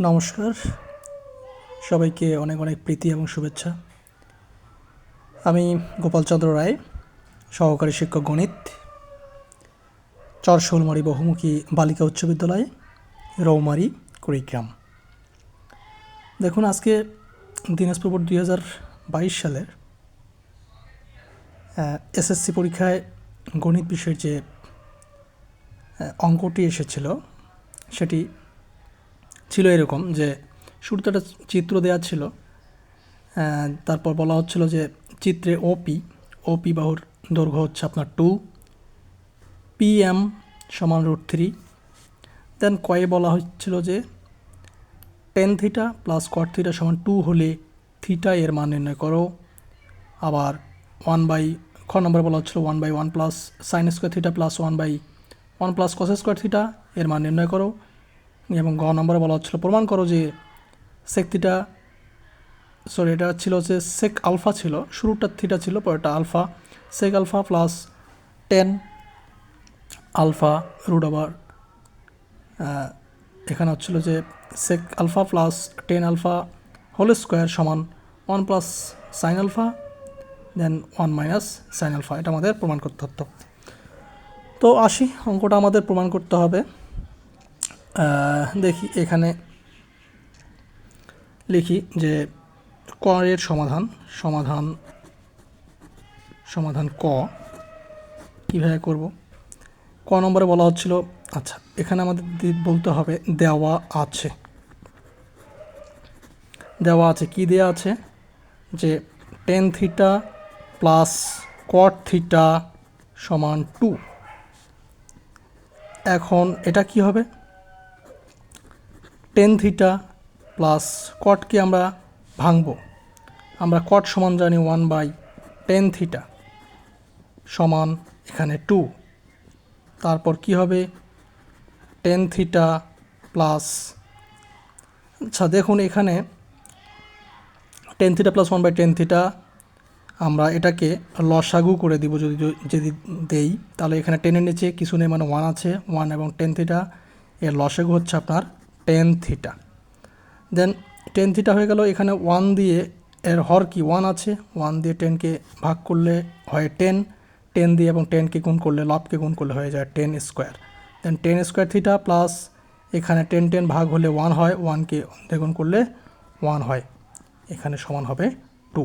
নমস্কার। সবাইকে অনেক অনেক প্রীতি এবং শুভেচ্ছা। আমি গোপালচন্দ্র রায়, সহকারী শিক্ষক গণিত, চরশোলমারি বহুমুখী বালিকা উচ্চ বিদ্যালয়, রৌমারি, কুড়িগ্রাম। দেখুন, আজকে দিনাজপুর দুই হাজার বাইশ সালের এসএসসি পরীক্ষায় গণিত বিষয়ের যে অঙ্কটি এসেছিল, সেটি ছিল এরকম যে শুরুতে একটা চিত্র দেওয়া ছিল তারপর বলা হচ্ছিল যে চিত্রে ওপি ওপি বাহুর দৈর্ঘ্য হচ্ছে আপনার টু পি এম সমান রুট থ্রি দেন কয়ে বলা হচ্ছিল যে tan theta plus cot theta সমান টু হলে থিটা এর মান নির্ণয় করো। আবার ওয়ান বাই খ নম্বর বলা হচ্ছিল one by one plus sine square theta plus one by one plus cos square theta এর মান নির্ণয় করো। এবং গ নম্বরে বলা হচ্ছিল, প্রমাণ করো যে সেক থিটা সরি এটা ছিল যে সেক আলফা ছিল শুরুটা থিটা ছিল, পরেরটা alpha sec alpha plus tan alpha root আবার এখানে হচ্ছিল যে sec alpha plus tan alpha whole square সমান one plus sine alpha then one minus sine alpha এটা আমাদের প্রমাণ করতে হতো। তো আসি, অঙ্কটা আমাদের প্রমাণ করতে হবে। দেখি এখানে লিখি যে ক এর সমাধান সমাধান সমাধান ক, কীভাবে করব? ক নম্বরে বলা হচ্ছিল আচ্ছা এখানে আমাদের বলতে হবে দেওয়া আছে। দেওয়া আছে, কি দেওয়া আছে? যে tan theta plus cot theta সমান টু এখন এটা কি হবে? টেন থিটা প্লাস কটকে আমরা ভাঙব। আমরা কট সমান জানি ওয়ান বাই টেন থিটা সমান এখানে টু তারপর কি হবে? টেন থিটা প্লাস আচ্ছা দেখুন এখানে tan theta plus one by tan theta আমরা এটাকে লসাগু করে দিব যদি যদি দেই। তাহলে এখানে টেনের নিচে কিছু নেই মানে ওয়ান আছে ওয়ান এবং টেন থিটা এর লসাগু হচ্ছে আপনার tan theta then tan theta হয়ে গেল এখানে ওয়ান দিয়ে এর হর কি ওয়ান আছে। ওয়ান দিয়ে টেনকে ভাগ করলে হয় টেন টেন দিয়ে এবং টেনকে গুণ করলে লবকে গুণ করলে হয়ে যায় tan square then tan square theta plus এখানে টেন টেন ভাগ হলে ওয়ান হয় ওয়ানকে দ্বিগুণ করলে ওয়ান হয়। এখানে সমান হবে টু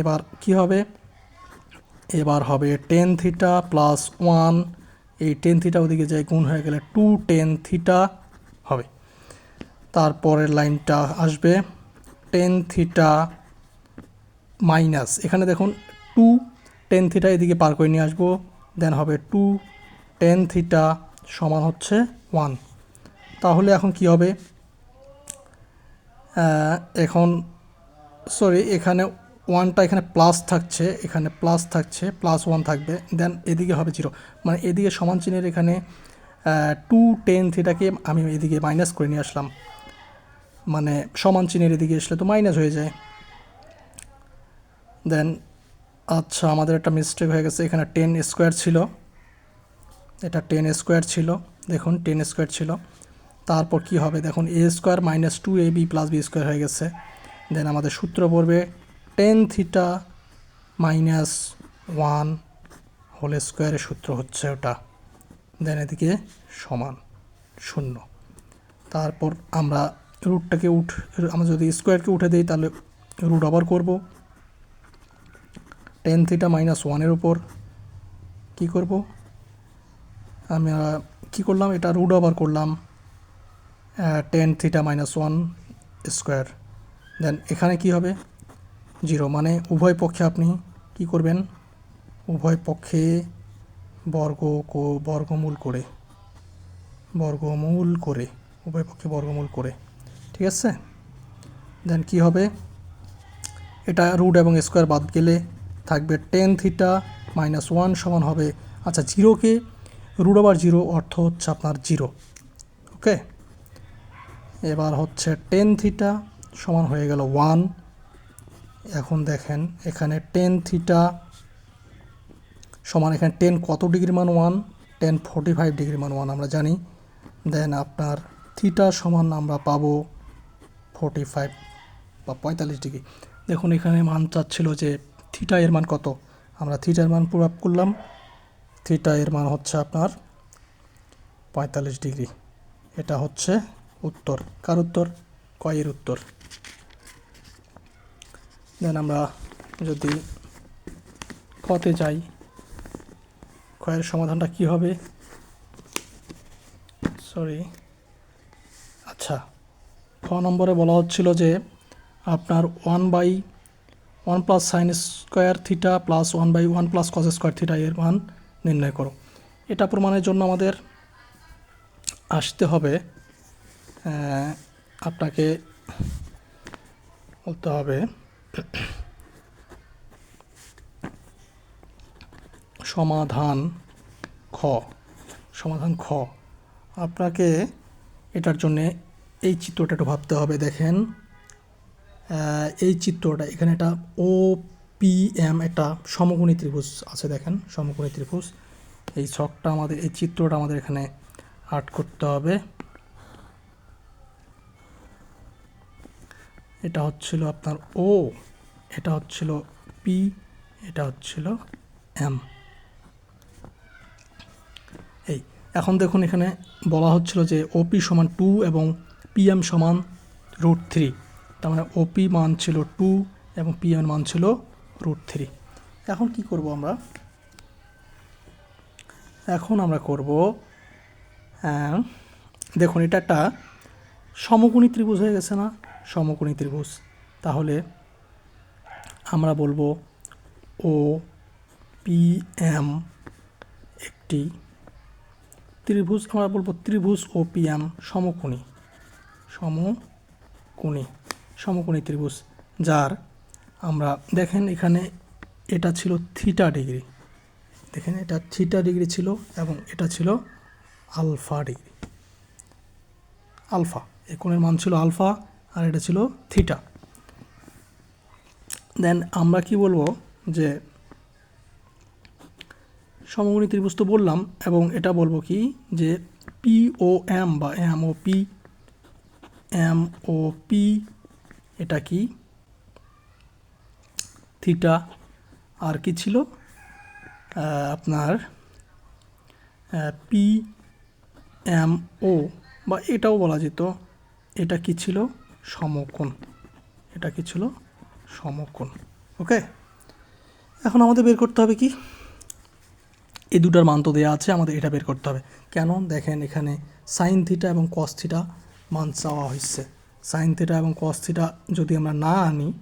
এবার কি হবে? এবার হবে টেন থিটা প্লাস ওয়ান এই টেন থিটা ওদিকে যায়, গুণ হয়ে গেলে টু টেন থিটা তারপরের লাইনটা আসবে টেন থিটা মাইনাস। এখানে দেখুন টু টেন থিটা এদিকে পার করে নিয়ে আসব, দেন হবে টু টেন থিটা সমান হচ্ছে ওয়ান। তাহলে এখন কি হবে? এখন, সরি, এখানে ওয়ানটা এখানে প্লাস থাকছে, এখানে প্লাস থাকছে, প্লাস ওয়ান থাকবে, দেন এদিকে হবে জিরো। মানে এদিকে সমান চিহ্নের এখানে টু টেন থিটাকে আমি এদিকে মাইনাস করে নিয়ে আসলাম। মানে সমান চিহ্নের এদিকে আসলে তো মাইনাস হয়ে যায়। দেন আচ্ছা আমাদের একটা মিস্টেক হয়ে গেছে। এখানে টেন স্কোয়ার ছিল। এটা টেন স্কোয়ার ছিল। দেখুন টেন স্কোয়ার ছিল। তারপর কি হবে? দেখুন A square minus two A B plus B square হয়ে গেছে। দেন আমাদের সূত্র পড়বে tan theta minus one whole স্কোয়ারের সূত্র হচ্ছে ওটা। দেন এদিকে সমান শূন্য। তারপর আমরা রুটটাকে উঠ, আমরা যদি স্কোয়ারকে উঠে দিই, তাহলে রুট আবার করব। টেন থিটা মাইনাস ওয়ানের উপর কী করব? আমরা কী করলাম? এটা রুট আবার করলাম tan theta minus one square then এখানে কি হবে? জিরো মানে উভয় পক্ষে আপনি কি করবেন? উভয় পক্ষে বর্গ বর্গমূল করে বর্গমূল করে, উভয় পক্ষে বর্গমূল করে। ঠিক আছে? দেন কি হবে? এটা রুট এবং স্কোয়ার বাদ গেলে থাকবে টেন থিটা মাইনাস ওয়ান সমান হবে আচ্ছা জিরোকে রুট আবার জিরো অর্থ হচ্ছে আপনার জিরো ওকে এবার হচ্ছে টেন থিটা সমান হয়ে গেল ওয়ান এখন দেখেন, এখানে টেন থিটা সমান, এখানে টেন কত ডিগ্রি মান one tan forty five degree মান ওয়ান আমরা জানি। দেন আপনার থিটা সমান আমরা পাবো ফোর্টি ফাইভ বা পঁয়তাল্লিশ ডিগ্রি। দেখুন, এখানে মান চাচ্ছিল যে থিটা এর মান কত? আমরা থিটার মান প্রভাব করলাম। থিটা এর মান হচ্ছে আপনার পঁয়তাল্লিশ ডিগ্রি। এটা হচ্ছে উত্তর। কার উত্তর? কয়ের উত্তর। দেন আমরা যদি কতে যাই ক্ষয়ের সমাধানটা কি হবে? সরি খ নম্বরে বলা হচ্ছিল যে আপনার one by one plus sine square theta plus one by one plus cos square theta এর মান নির্ণয় করো। এটা প্রমাণের জন্য আমাদের আসতে হবে আপনাকে বলতে হবে, সমাধান খ সমাধান খ। আপনাকে এটার জন্যে এই চিত্রটা একটু ভাবতে হবে, দেখেন। এই চিত্রটা, এখানে একটা ও পি এম একটা সমকোণী ত্রিভুজ আছে, দেখেন, সমকোণী ত্রিভুজ। এই ছকটা আমাদের, এই চিত্রটা আমাদের এখানে আর্ট করতে হবে। এটা হচ্ছিল আপনার ও এটা হচ্ছিল পি এটা হচ্ছিল এম এই, এখন দেখুন এখানে বলা হচ্ছিল যে ওপি সমান টু এবং পিএম সমান রুট থ্রি তার মানে ওপি মান ছিল টু এবং পিএম মান ছিল রুট থ্রি এখন কি করব আমরা? এখন আমরা করব আহ, দেখুন এটা একটা সমকোণী ত্রিভুজ হয়ে গেছে না? সমকোণী ত্রিভুজ। তাহলে আমরা বলব ও পি এম একটি ত্রিভুজ। আমরা বলব ত্রিভুজ ও পি এম সমকোণী। সমকোণী সমকোণী ত্রিভুজ, যার আমরা দেখেন এখানে এটা ছিল থিটা ডিগ্রি। দেখেন এটা থিটা ডিগ্রি ছিল এবং এটা ছিল আলফা ডিগ্রি। আলফা এ কোণের মান ছিল আলফা আর এটা ছিল থিটা। দেন আমরা কি বলব যে সমকোণী ত্রিভুজ তো বললাম এবং এটা বলব কি যে পি ও এম বা M O P M O P, এটা কি? থিটা, আর কি ছিল? আপনার পি, এম, ও, বা এটাও বলা যেত। এটা কি ছিল? সমকোণ। এটা কি ছিল? সমকোণ। ওকে? এখন আমাদের বের করতে হবে কি? এই দুটার মান তো দেওয়া আছে, আমাদের এটা বের করতে হবে। কেন? দেখেন এখানে সাইন থিটা এবং কস থিটা মান চাওয়া হয়েছে সাইন থিটা এবং কস থিটা যদি আমরা না আনি,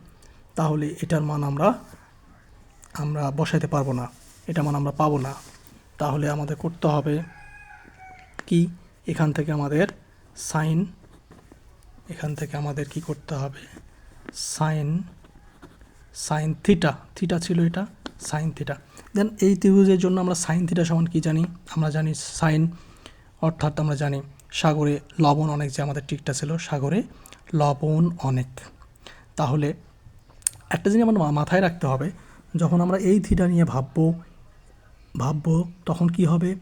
তাহলে এটার মান আমরা আমরা বসাইতে পারব না। এটা মান আমরা পাবো না। তাহলে আমাদের করতে হবে কি? এখান থেকে আমাদের সাইন, এখান থেকে আমাদের কি করতে হবে? Sign sine theta. থিটা ছিল এটা, সাইন থিটা। দেন এই ত্রিভুজের জন্য আমরা সাইন থিটা সমান কি জানি? আমরা জানি সাইন, অর্থাৎ আমরা জানি সাগরে লবণ অনেক যে আমাদের টিকটা ছিল, সাগরে লবণ অনেক। তাহলে একটা জিনিস আমার মাথায় রাখতে হবে, যখন আমরা এই থিটা নিয়ে ভাববো ভাববো, তখন কি হবে?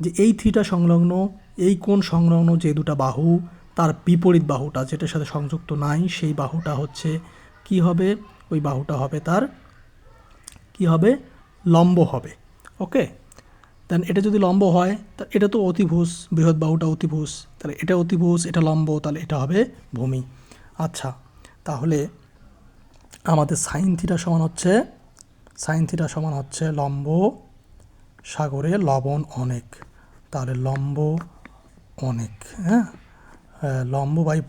যে এই থিটা সংলগ্ন, এই কোন সংলগ্ন যে দুটা বাহু, তার বিপরীত বাহুটা যেটার সাথে সংযুক্ত নাই, সেই বাহুটা হচ্ছে কি হবে? ওই বাহুটা হবে তার, কি হবে? লম্ব হবে, ওকে? দেন এটা যদি লম্ব হয় তা এটা তো অতিভুজ, বৃহৎ বাহুটা অতিভুজ। তাহলে এটা অতিভুজ, এটা লম্ব, তাহলে এটা হবে ভূমি। আচ্ছা তাহলে আমাদের সাইন থিটা সমান হচ্ছে, সাইন থিটা সমান হচ্ছে লম্ব সাগরে লবণ অনেক। তাহলে লম্ব অনেক হ্যাঁ? লম্ব বাই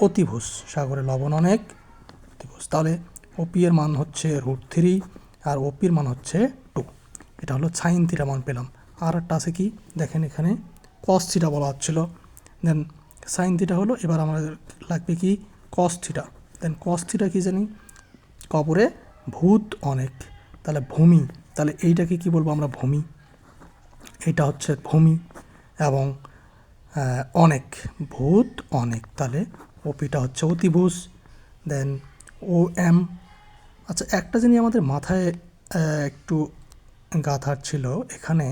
অতিভুজ, সাগরে লবণ অনেক, অতিভুজ। তাহলে ওপি এর মান হচ্ছে রুট থ্রি আর ওপির মান হচ্ছে এটা হলো সাইন থিটা মান পেলাম। আর একটা আছে কি? দেখেন এখানে কস থিটা বলা হচ্ছিল। দেন সাইন থিটা হলো, এবার আমাদের লাগবে কি? Cos theta. দেন কস থিটা কি জানি? কবরে ভূত অনেক। তাহলে ভূমি, তাহলে এইটাকে কি বলব আমরা? ভূমি। এটা হচ্ছে ভূমি এবং অনেক। ভূত অনেক। তাহলে ওপিটা হচ্ছে অতিভুজ। দেন ও এম আচ্ছা একটা জিনিস আমাদের মাথায় একটু গাঁথার ছিল, এখানে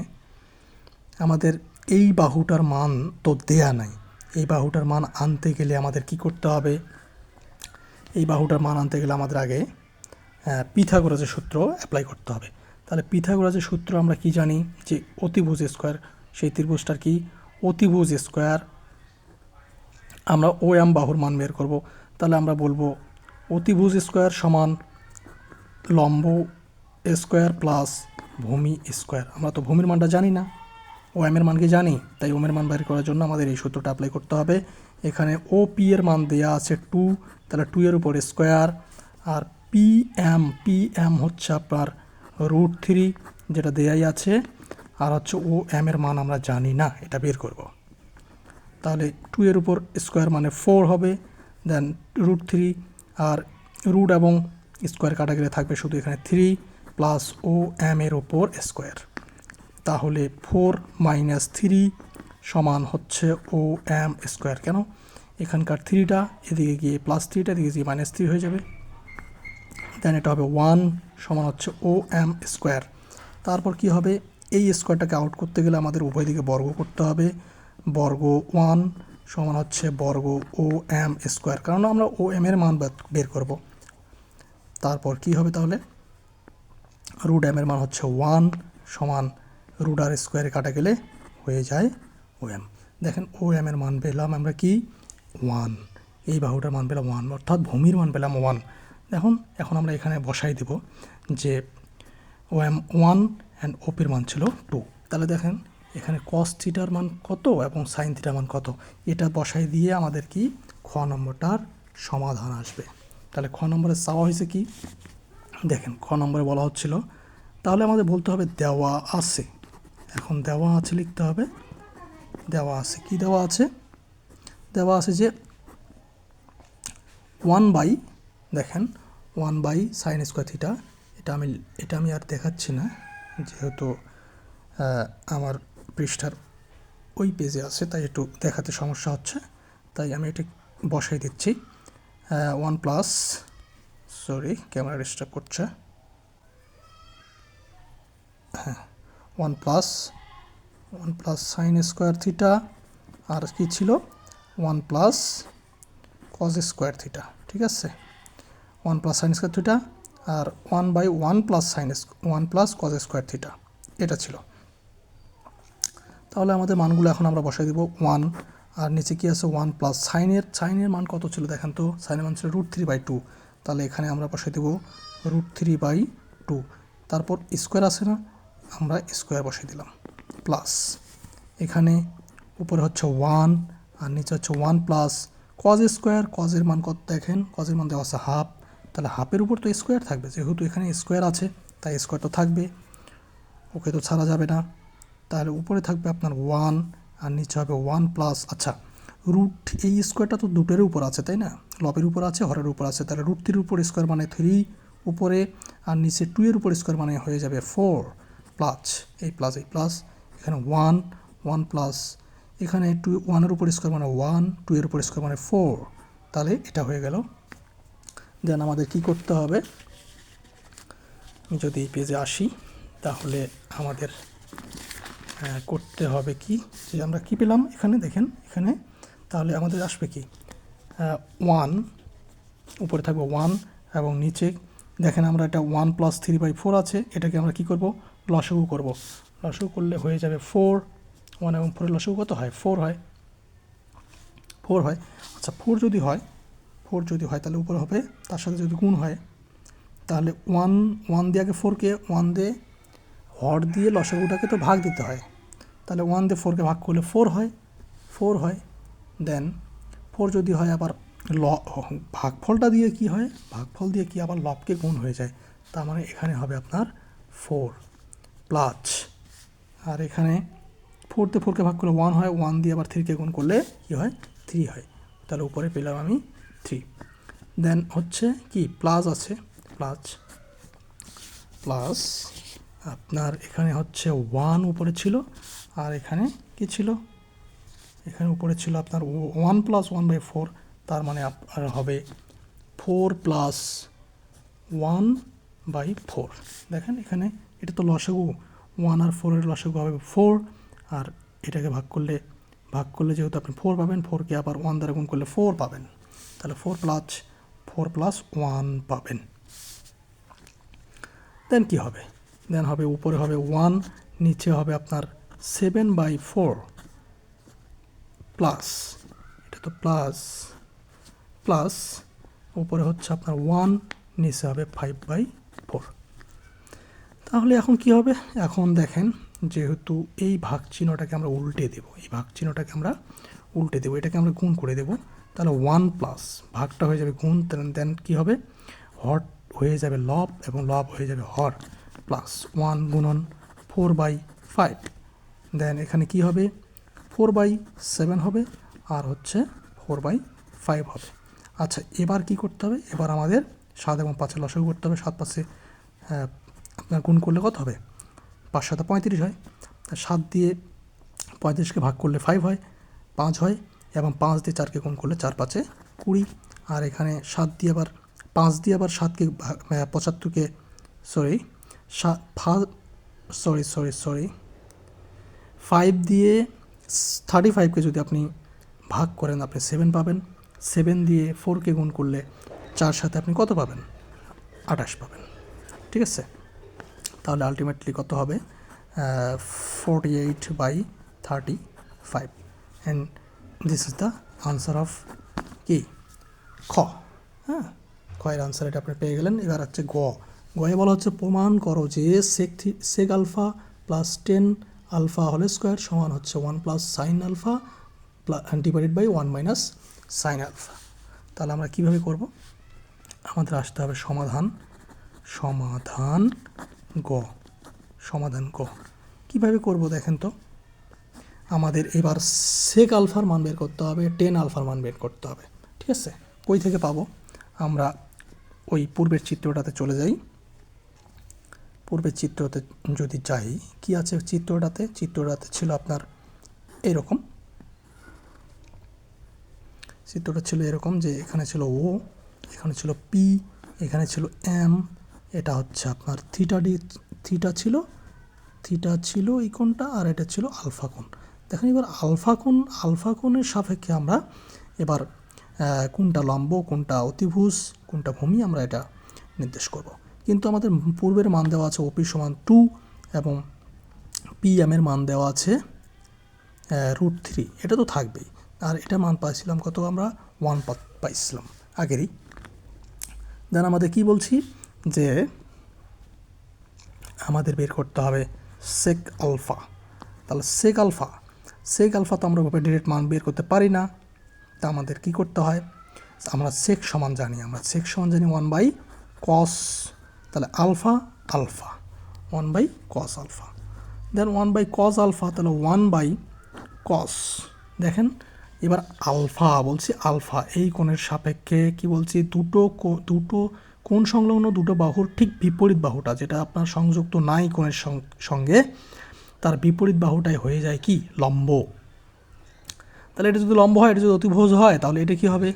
আমাদের এই বাহুটার মান তো দেয়া নাই। এই বাহুটার মান আনতে গেলে আমাদের কি করতে হবে? এই বাহুটার মান আনতে গেলে আমাদের আগে পিথাগোরাসের সূত্র অ্যাপ্লাই করতে হবে। তাহলে পিথাগোরাসের সূত্র আমরা কি জানি? যে অতিভুজ স্কোয়ার সেই ত্রিভুজটার কি? অতিভুজ স্কোয়ার আমরা ও এম বাহুর মান বের করব। তাহলে আমরা বলব অতিভুজ স্কোয়ার সমান লম্ব স্কোয়ার প্লাস ভূমি স্কোয়ার। আমরা তো ভূমির মানটা জানি না। ও এর মানকে জানি? তাই ওমের মান বের করার জন্য আমাদের এই সূত্রটা অ্যাপ্লাই করতে হবে। এখানে ও পি এর মান দেওয়া আছে টু তাহলে টু এর উপর স্কোয়ার। আর পি এম পি এম হচ্ছে আপনার রুট থ্রি যেটা দেয়াই আছে। আর হচ্ছে ও এম এর মান আমরা জানি না, এটা বের করব। তাহলে টু এর উপর স্কোয়ার মানে ফোর হবে দেন রুট থ্রি আর রুট এবং স্কোয়ার কাটা থাকবে শুধু এখানে থ্রি প্লাস ও এম এর ওপর স্কোয়ার তাহলে ফোর মাইনাস থ্রি সমান হচ্ছে ও এম স্কোয়ার কেন? এখানকার থ্রিটা এদিকে গিয়ে প্লাস থ্রিটা এদিকে গিয়ে মাইনাস থ্রি হয়ে যাবে। দেন এটা হবে ওয়ান সমান হচ্ছে ও এম স্কোয়ার তারপর কি হবে? এই স্কোয়ারটাকে আউট করতে গেলে আমাদের উভয় দিকে বর্গ করতে হবে। বর্গ ওয়ান সমান হচ্ছে বর্গ ও এম স্কোয়ার কারণ আমরা ও এম এর মান বের- বের করব। তারপর কি হবে তাহলে? রুট এম এর মান হচ্ছে ওয়ান সমান রুট আর স্কোয়ারে কাটা গেলে হয়ে যায় ও এম দেখেন ও এম এর মান পেলাম আমরা কি? ওয়ান এই বাহুটার মান পেলাম ওয়ান অর্থাৎ ভূমির মান পেলাম ওয়ান এখন এখন আমরা এখানে বসাই দেব যে ও এম ওয়ান অ্যান্ড ওপির মান ছিল টু তাহলে দেখেন, এখানে কস থিটার মান কত এবং সাইন থিটার মান কত? এটা বসাই দিয়ে আমাদের কি? খ নম্বরটার সমাধান আসবে। তাহলে খ নম্বরে চাওয়া হয়েছে কি? দেখেন খ নম্বরে বলা হচ্ছিল, তাহলে আমাদের বলতে হবে দেওয়া আছে। এখন দেওয়া আছে লিখতে হবে, দেওয়া আছে। কি দেওয়া আছে? দেওয়া আছে যে ওয়ান বাই দেখেন one by sine square theta এটা আমি এটা আমি আর দেখাচ্ছি না, যেহেতু আমার পৃষ্ঠার ওই পেজে আছে, তাই একটু দেখাতে সমস্যা হচ্ছে, তাই আমি এটা বসাই দিচ্ছি। One plus sorry camera disturb করছে। হ্যাঁ one plus one plus sine square theta আর কি ছিল? One plus cos square theta ঠিক আছে? One plus sine square theta R one by one plus sine one plus cos square theta এটা ছিল। তাহলে আমাদের মানগুলো এখন আমরা বসাই দেবো ওয়ান আর নিচে কি আছে? ওয়ান প্লাস সাইনের সাইনের মান কত ছিল দেখেন তো? সাইনের মান ছিল রুট থ্রি বাই টু তাহলে এখানে আমরা বসাই দেবো রুট থ্রি বাই টু তারপর স্কোয়ার আছে না, আমরা স্কোয়ার বসাই দিলাম। প্লাস এখানে উপরে হচ্ছে ওয়ান আর নিচে হচ্ছে ওয়ান প্লাস কজ স্কোয়ার কজের মান কত দেখেন? কজের মান দেওয়া আছে হাফ তাহলে হাফের উপর তো স্কোয়ার থাকবে, যেহেতু এখানে স্কোয়ার আছে, তাই স্কোয়ার তো থাকবে। ওকে তো ছাড়া যাবে না। তাহলে উপরে থাকবে আপনার ওয়ান আর নিচে হবে ওয়ান প্লাস আচ্ছা রুট এই স্কোয়ারটা তো দুটোর উপর আছে, তাই না? লবের উপর আছে, হরের উপর আছে, তাহলে রুট থ্রির উপর স্কোয়ার মানে থ্রি উপরে, আর নিচে টু এর উপর স্কোয়ার মানে হয়ে যাবে ফোর প্লাস এই প্লাস এই প্লাস এখানে ওয়ান ওয়ান প্লাস এখানে টু ওয়ানের উপর স্কোয়ার মানে ওয়ান টু এর উপর স্কোয়ার মানে ফোর তাহলে এটা হয়ে গেল। দেন আমাদের কি করতে হবে? যদি এই পেজে আসি, তাহলে আমাদের করতে হবে কি? যে আমরা কি পেলাম? এখানে দেখেন, এখানে তাহলে আমাদের আসবে কি? ওয়ান উপরে থাকবে ওয়ান এবং নিচে দেখেন আমরা এটা one plus three by four আছে, এটাকে আমরা কি করব? লসগু করব। লসগু করলে হয়ে যাবে ফোর ওয়ান এবং ফোরের লসগু কত হয়? ফোর হয়। ফোর হয়। আচ্ছা ফোর যদি হয় ফোর যদি হয় তাহলে উপরে হবে, তার সাথে যদি গুণ হয়, তাহলে ওয়ান ওয়ান দিয়ে আগে ফোরকে ওয়ান দিয়ে হর দিয়ে লসাগুটাকে তো ভাগ দিতে হয়। তাহলে ওয়ান দিয়ে ফোরকে ভাগ করলে ফোর হয়। ফোর হয়। দেন ফোর যদি হয় আবার ল, ভাগফলটা দিয়ে কি হয়? ভাগফল দিয়ে কি আবার লবকে গুণ হয়ে যায়? তার মানে এখানে হবে আপনার ফোর প্লাস। আর এখানে ফোর দিয়ে ফোরকে ভাগ করলে ওয়ান হয়, ওয়ান দিয়ে আবার থ্রিকে গুণ করলে কী হয়? থ্রি হয়। তাহলে উপরে পেলাম আমি থ্রি। দেন হচ্ছে কি? প্লাস আছে, প্লাস প্লাস আপনার এখানে হচ্ছে ওয়ান উপরে ছিল, আর এখানে কি ছিল? এখানে উপরে ছিল আপনার one plus one by four তার মানে আপনার হবে four plus one by four দেখেন এখানে এটা তো লসাগু ওয়ান আর ফোরের লসাগু হবে ফোর আর এটাকে ভাগ করলে ভাগ করলে যেহেতু আপনি ফোর পাবেন ফোরকে আবার ওয়ান দ্বারা গুণ করলে ফোর পাবেন। তাহলে four plus four plus one পাবেন। দেন কি হবে? দেন হবে, উপরে হবে ওয়ান নিচে হবে আপনার সেভেন বাই ফোর প্লাস এটা তো প্লাস প্লাস উপরে হচ্ছে আপনার ওয়ান নিচে হবে ফাইভ বাই ফোর তাহলে এখন কি হবে? এখন দেখেন যেহেতু এই ভাগ চিহ্নটাকে আমরা উল্টে দেব, এই ভাগ চিহ্নটাকে আমরা উল্টে দেবো, এটাকে আমরা গুণ করে দেব, তাহলে ওয়ান প্লাস ভাগটা হয়ে যাবে গুণ দেন কী হবে? হট হয়ে যাবে লব এবং লব হয়ে যাবে হর প্লাস ওয়ান গুণন ফোর বাই ফাইভ দেন এখানে কি হবে? ফোর বাই সেভেন হবে আর হচ্ছে ফোর বাই ফাইভ হবে। আচ্ছা এবার কি করতে হবে? এবার আমাদের সাত এবং পাঁচের লসাগু করতে হবে। সাত পাঁচে আপনার গুণ করলে কত হবে? পাঁচ সাথে পঁয়ত্রিশ হয়। তা সাত দিয়ে পঁয়ত্রিশকে ভাগ করলে ফাইভ হয়, পাঁচ হয় এবং পাঁচ দিয়ে চারকে গুণ করলে চার পাঁচে কুড়ি। আর এখানে সাত দিয়ে আবার, পাঁচ দিয়ে আবার সাতকে পঁচাত্তরকে সরি সাত সরি সরি সরি ফাইভ দিয়ে থার্টি ফাইভকে যদি আপনি ভাগ করেন, আপনি সেভেন পাবেন। সেভেন দিয়ে ফোরকে গুণ করলে চার সাথে আপনি কত পাবেন? আঠাশ পাবেন। ঠিক আছে? তাহলে আলটিমেটলি কত হবে? Forty eight by thirty five and this is the answer of কি খ। হ্যাঁ? খয়ের আনসার এটা আপনি পেয়ে গেলেন। এবার হচ্ছে গ। গয়ে বলা হচ্ছে প্রমাণ করো যে sec sec alpha plus tan alpha হলে স্কোয়ার সমান হচ্ছে one plus sine alpha divided by one minus sine alpha. তাহলে আমরা কীভাবে করব? আমাদের আসতে হবে সমাধান। সমাধান গ। সমাধান গ। কীভাবে করব দেখেন তো? আমাদের এবার সেক আলফার মান বের করতে হবে টেন আলফার মান বের করতে হবে। ঠিক আছে? কই থেকে পাবো? আমরা ওই পূর্বের চিত্রটাতে চলে যাই। পূর্বের চিত্রতে যদি যাই, কি আছে চিত্রটাতে? চিত্রটাতে ছিল আপনার এরকম। চিত্রটা ছিল এরকম যে এখানে ছিল ও, এখানে ছিল পি, এখানে ছিল এম, এটা হচ্ছে আপনার থিটা ডি, থিটা ছিল থিটা ছিল এই কোণটা আর এটা ছিল আলফা কোণ। দেখেন এবার আলফা কোণ, আলফা কোণের সাপেক্ষে আমরা এবার কোনটা লম্ব কোনটা অতিভুজ কোনটা ভূমি আমরা এটা নির্দেশ করব। কিন্তু আমাদের পূর্বের মান দেওয়া আছে ওপি সমান টু এবং পি এমের মান দেওয়া আছে রুট থ্রি এটা তো থাকবেই। আর এটা মান পাইছিলাম কত আমরা? ওয়ান পাইছিলাম আগেরই। দেন আমাদের কি বলছি? যে আমাদের বের করতে হবে সেক আলফা তাহলে সেক আলফা সেক আলফা তো আমরা ডিরেক্ট মান বের করতে পারি না। তা আমাদের কি করতে হয়? আমরা সেক সমান জানি। আমরা সেক সমান জানি ওয়ান বাই কস তাহলে alpha alpha one by cos alpha. Then one by cos alpha, তাহলে ওয়ান বাই কস দেখেন, এবার আলফা বলছি, আলফা, এই কোণের সাপেক্ষে কি বলছি, দুটো দুটো কোণ সংলগ্ন, দুটো বাহুর ঠিক বিপরীত বাহুটা, যেটা আপনার সংযুক্ত নাই কোণের সঙ্গে, তার বিপরীত বাহুটাই হয়ে যায় কি? লম্ব। তাহলে এটা যদি লম্ব হয়, এটা যদি অতিভুজ হয়, তাহলে এটা কি হবে?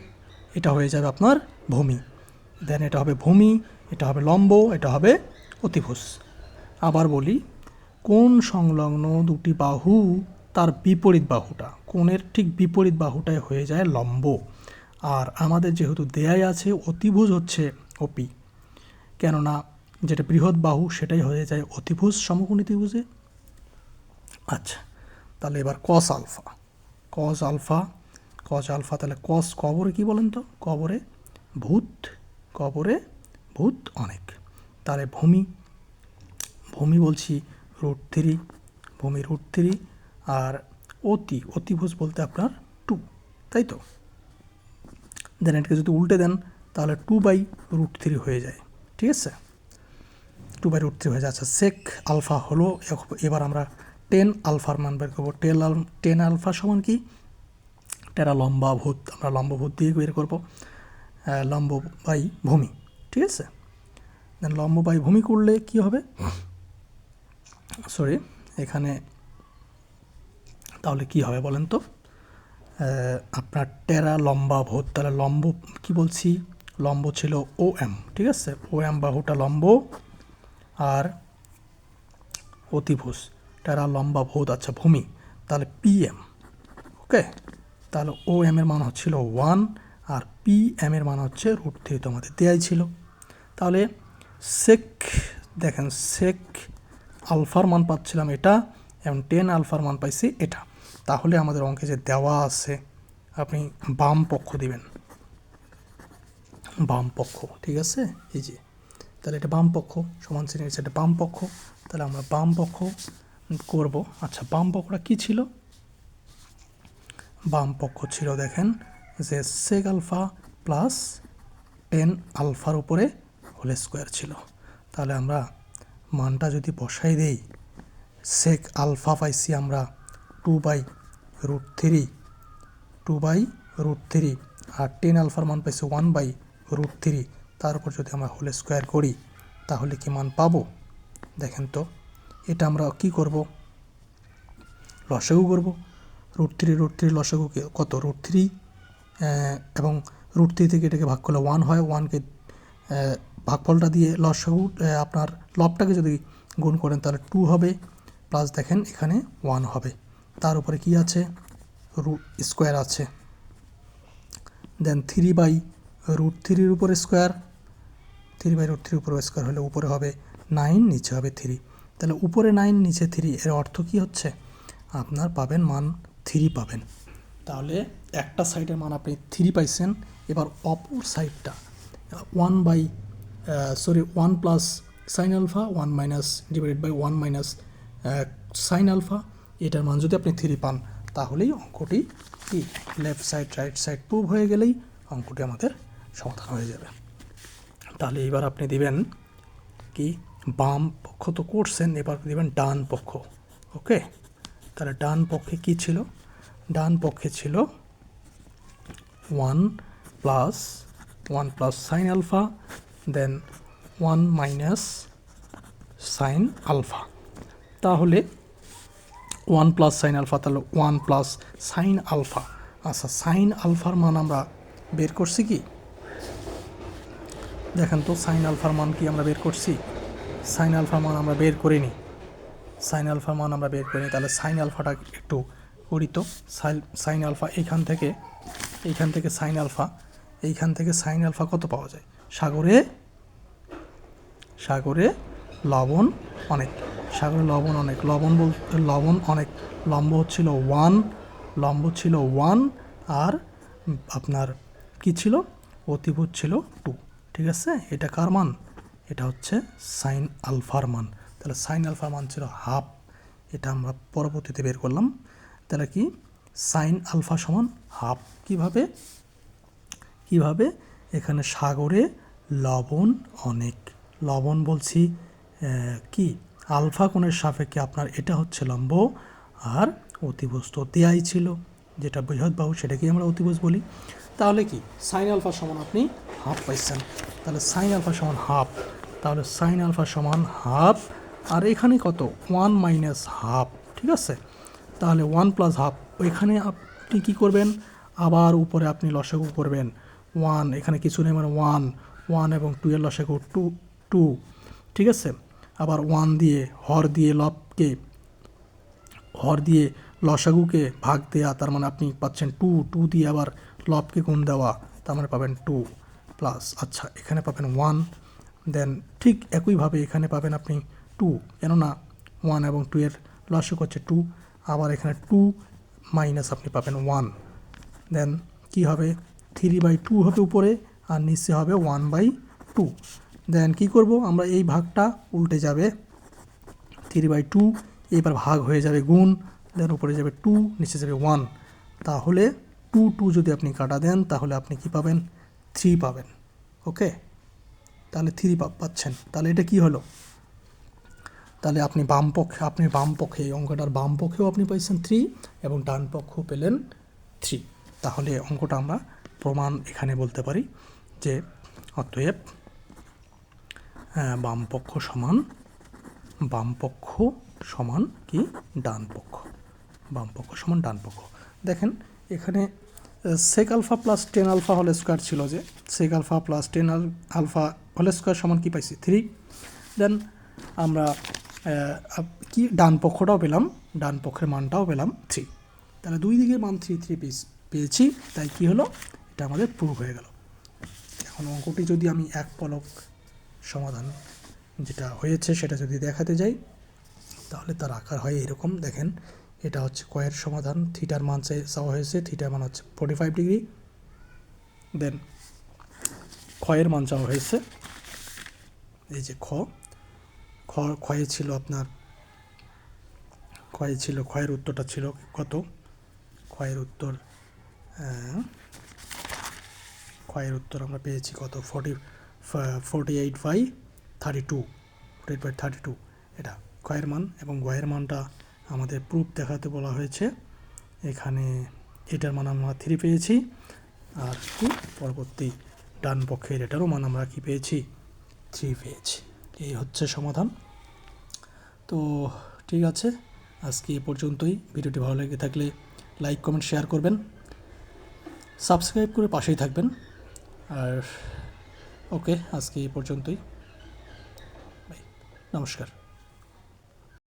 এটা হয়ে যাবে আপনার ভূমি। দেন এটা হবে ভূমি এটা হবে লম্ব, এটা হবে অতিভুজ। আবার বলি, কোন সংলগ্ন দুটি বাহু তার বিপরীত বাহুটা? কোণের ঠিক বিপরীত বাহুটাই হয়ে যায় লম্ব। আর আমাদের যেহেতু দেয়াই আছে, অতিভুজ হচ্ছে অপি কেননা যেটা বৃহৎ বাহু, সেটাই হয়ে যায় অতিভুজ, সমকোণী ত্রিভুজে। আচ্ছা তাহলে এবার cos alpha cos alpha cos alpha তাহলে কস কবরে কি বলেন তো? কবরে ভূত, কবরে ভূত অনেক। তাহলে ভূমি ভূমি বলছি রুট থ্রি, ভূমি রুট থ্রি আর অতি, অতিভুজ বলতে আপনার টু, তাই তো? দেন এটাকে যদি উল্টে দেন, তাহলে টু বাই রুট থ্রি হয়ে যায়, ঠিক আছে? টু বাই রুট থ্রি হয়ে যায়। আচ্ছা সেক আলফা হলো এবার আমরা টেন আলফার মান বের করব। টেন আল টেন আলফা সমান কি? টেরা লম্বা ভূত আমরা লম্ব ভূত দিয়ে বের করব লম্ব বাই ভূমি। ঠিক আছে? দেন লম্ব বাই ভূমি করলে কি হবে সরি এখানে তাহলে কি হবে বলেন তো? আপনার টেরা লম্বা ভূত, তাহলে লম্ব কি বলছি? লম্ব ছিল ও এম ঠিক আছে? ও এম বাহুটা লম্ব আর অতিভুজ, টেরা লম্বা ভূত আচ্ছা ভূমি, তাহলে পি এম ওকে তাহলে ও এম এর মান হচ্ছিল ওয়ান আর পি এম এর মান হচ্ছে রুট থ্রি তোমাদের দেয়াই ছিল। তাহলে সেক দেখেন সেক আলফার মান পাচ্ছিলাম এটা এবং টেন আলফার মান পাইছি এটা। তাহলে আমাদের অঙ্কে যে দেওয়া আছে, আপনি বাম পক্ষ দিবেন। বাম পক্ষ, ঠিক আছে? এই যে, তাহলে এটা বাম পক্ষ, সমান শ্রেণির এটা বাম পক্ষ। তাহলে আমরা বাম পক্ষ করব। আচ্ছা বাম পক্ষটা কী ছিল? বাম পক্ষ ছিল, দেখেন, যে সেক আলফা প্লাস টেন আলফার উপরে হোল স্কোয়ার ছিল। তাহলে আমরা মানটা যদি বসাই দেই সেক আলফা পাইছি আমরা two by root three two by root three R tan আলফার মান পাইছি ওয়ান বাই রুট থ্রি তার উপর যদি আমরা হোল স্কোয়ার করি, তাহলে কি মান পাবো? দেখেন তো, এটা আমরা কি করব? লসাগু করব। রুট থ্রি রুট থ্রি লসাগু কত? রুট থ্রি এবং রুট থ্রি থেকে এটাকে ভাগ করলে ওয়ান হয়। ওয়ানকে ভাগফলটা দিয়ে লসাগু আপনার লবটাকে যদি গুণ করেন তাহলে টু হবে প্লাস দেখেন এখানে ওয়ান হবে। তার উপরে কি আছে? রুট স্কোয়ার আছে। দেন থ্রি বাই রুট থ্রির উপরে স্কোয়ার থ্রি বাই রুট থ্রির উপরে স্কোয়ার হলে উপরে হবে নাইন নিচে হবে থ্রি তাহলে উপরে নাইন নিচে থ্রি এর অর্থ কি হচ্ছে? আপনার পাবেন মান থ্রি পাবেন। তাহলে একটা সাইডের মান আপনি থ্রি পাইছেন, এবার অপর সাইডটা one by sorry one plus sine alpha one minus divided by one minus sine alpha এটার মান যদি আপনি থ্রি পান, তাহলেই অঙ্কটি কি? Left side right side prove হয়ে গেলেই অঙ্কটি আমাদের সমাধান হয়ে যাবে। তাহলে এবার আপনি দিবেন কি? বাম পক্ষ তো করছেন, এবার দিবেন ডান পক্ষ। ওকে তাহলে ডান পক্ষে কি ছিল? ডান পক্ষে ছিল one plus one plus sine alpha then one minus sine alpha. তাহলে ওয়ান প্লাস সাইন আলফা, তাহলে ওয়ান প্লাস সাইন আলফা। আচ্ছা সাইন আলফার মান আমরা বের করছি কি? দেখেন তো, সাইন আলফার মান কি আমরা বের করছি? সাইন আলফার মান আমরা বের করিনি। সাইন আলফার মান আমরা বের করিনি, তাহলে সাইন আলফাটা একটু করি তো। সাইন আলফা এইখান থেকে এইখান থেকে সাইন আলফা, এইখান থেকে সাইন আলফা কত পাওয়া যায়? সাগরে সাগরে লবণ অনেক, সাগরে লবণ অনেক, লবণ বল, লবণ অনেক, লম্ব ছিল ওয়ান লম্ব ছিল ওয়ান আর আপনার কি ছিল? অতিভুজ ছিল টু ঠিক আছে? এটা কার মান? এটা হচ্ছে সাইন আলফার মান। তাহলে সাইন আলফার মান ছিল হাফ এটা আমরা পরবর্তীতে বের করলাম। তাহলে কি? সাইন আলফা সমান হাফ কীভাবে? কীভাবে? এখানে সাগরে লবণ অনেক। লবণ বলছি কি? আলফা কোণের সাপেক্ষে আপনার এটা হচ্ছে লম্ব আর অতিভুজ তো দেয়াই ছিল। যেটা বৃহৎ বাহু সেটাকেই আমরা অতিভুজ বলি। তাহলে কি? সাইন আলফা সমান আপনি হাফ পাইছেন। তাহলে সাইন আলফা সমান হাফ তাহলে সাইন আলফা সমান হাফ আর এখানে কত? ওয়ান মাইনাস হাফ ঠিক আছে? তাহলে ওয়ান প্লাস হাফ ওইখানে আপনি কি করবেন? আবার উপরে আপনি লসাগু করবেন। ওয়ান এখানে কিছু নেই মানে ওয়ান ওয়ান এবং টু এর লসাগু টু টু ঠিক আছে? আবার ওয়ান দিয়ে হর দিয়ে লবকে, হর দিয়ে লসাগুকে ভাগ দেওয়া তার মানে আপনি পাচ্ছেন টু টু দিয়ে আবার লবকে গুণ দেওয়া, তার মানে পাবেন টু প্লাস আচ্ছা এখানে পাবেন ওয়ান দেন ঠিক একইভাবে এখানে পাবেন আপনি টু কেননা ওয়ান এবং টু এর লসক হচ্ছে টু আবার এখানে টু মাইনাস আপনি পাবেন ওয়ান দেন কি হবে? থ্রি বাই টু হবে উপরে আর নিচে হবে ওয়ান বাই টু দেন কী করব? আমরা এই ভাগটা উল্টে যাবে থ্রি বাই টু এবার ভাগ হয়ে যাবে গুণ দেন উপরে যাবে টু নিচে যাবে ওয়ান তাহলে টু টু যদি আপনি কাটা দেন, তাহলে আপনি কি পাবেন? থ্রি পাবেন। ওকে তাহলে থ্রি পাচ্ছেন। তাহলে এটা কি হলো? তাহলে আপনি বাম পক্ষে আপনি বাম পক্ষে, এই অঙ্কটার বাম পক্ষেও আপনি পাইছেন থ্রি এবং ডান পক্ষেও পেলেন থ্রি তাহলে অঙ্কটা আমরা প্রমাণ এখানে বলতে পারি যে অতএব হ্যাঁ, বাম সমান বামপক্ষ সমান কি? ডান পক্ষ বাম পক্ষ সমান ডান পক্ষ দেখেন এখানে sec alpha plus tan alpha হল স্কোয়ার ছিল যে sec alpha plus tan alpha হল স্কোয়ার সমান কি পাইছি? থ্রি দেন আমরা কি? ডান পক্ষটাও পেলাম ডান পক্ষের মানটাও পেলাম থ্রি তাহলে দুই দিকে মান থ্রি থ্রি পেয়েছি। তাই কি হলো? এটা আমাদের প্রুভ হয়ে গেল। এখন অঙ্কটি যদি আমি এক পলক সমাধান যেটা হয়েছে সেটা যদি দেখাতে যাই, তাহলে তার আকার হয় এরকম। দেখেন, এটা হচ্ছে কয়ের সমাধান, থিটার মান চাওয়া হয়েছে, থিটার মান হচ্ছে ফোর্টি ফাইভ ডিগ্রি দেন ক্ষয়ের মান চাওয়া হয়েছে, এই যে খ। ক্ষয়ে ছিল আপনার, ক্ষয়ে ছিল, ক্ষয়ের উত্তরটা ছিল কত? ক্ষয়ের উত্তর ক্ষয়ের উত্তর আমরা পেয়েছি কত? Forty forty eight by thirty two forty eight by thirty two এটা ক্ষয়ের মান এবং গয়ের মানটা আমাদের প্রুফ দেখাতে বলা হয়েছে। এখানে এটার মান আমরা থ্রি পেয়েছি আর কি পরবর্তী ডান পক্ষের এটারও মান আমরা কি পেয়েছি? থ্রি পেয়েছি। এই হচ্ছে সমাধান। তো ঠিক আছে, আজকে এ পর্যন্তই। ভিডিওটি ভালো লেগে থাকলে লাইক, কমেন্ট শেয়ার করবেন। সাবস্ক্রাইব করে পাশেই থাকবেন। আর ওকে আজকে এই পর্যন্তই। নমস্কার।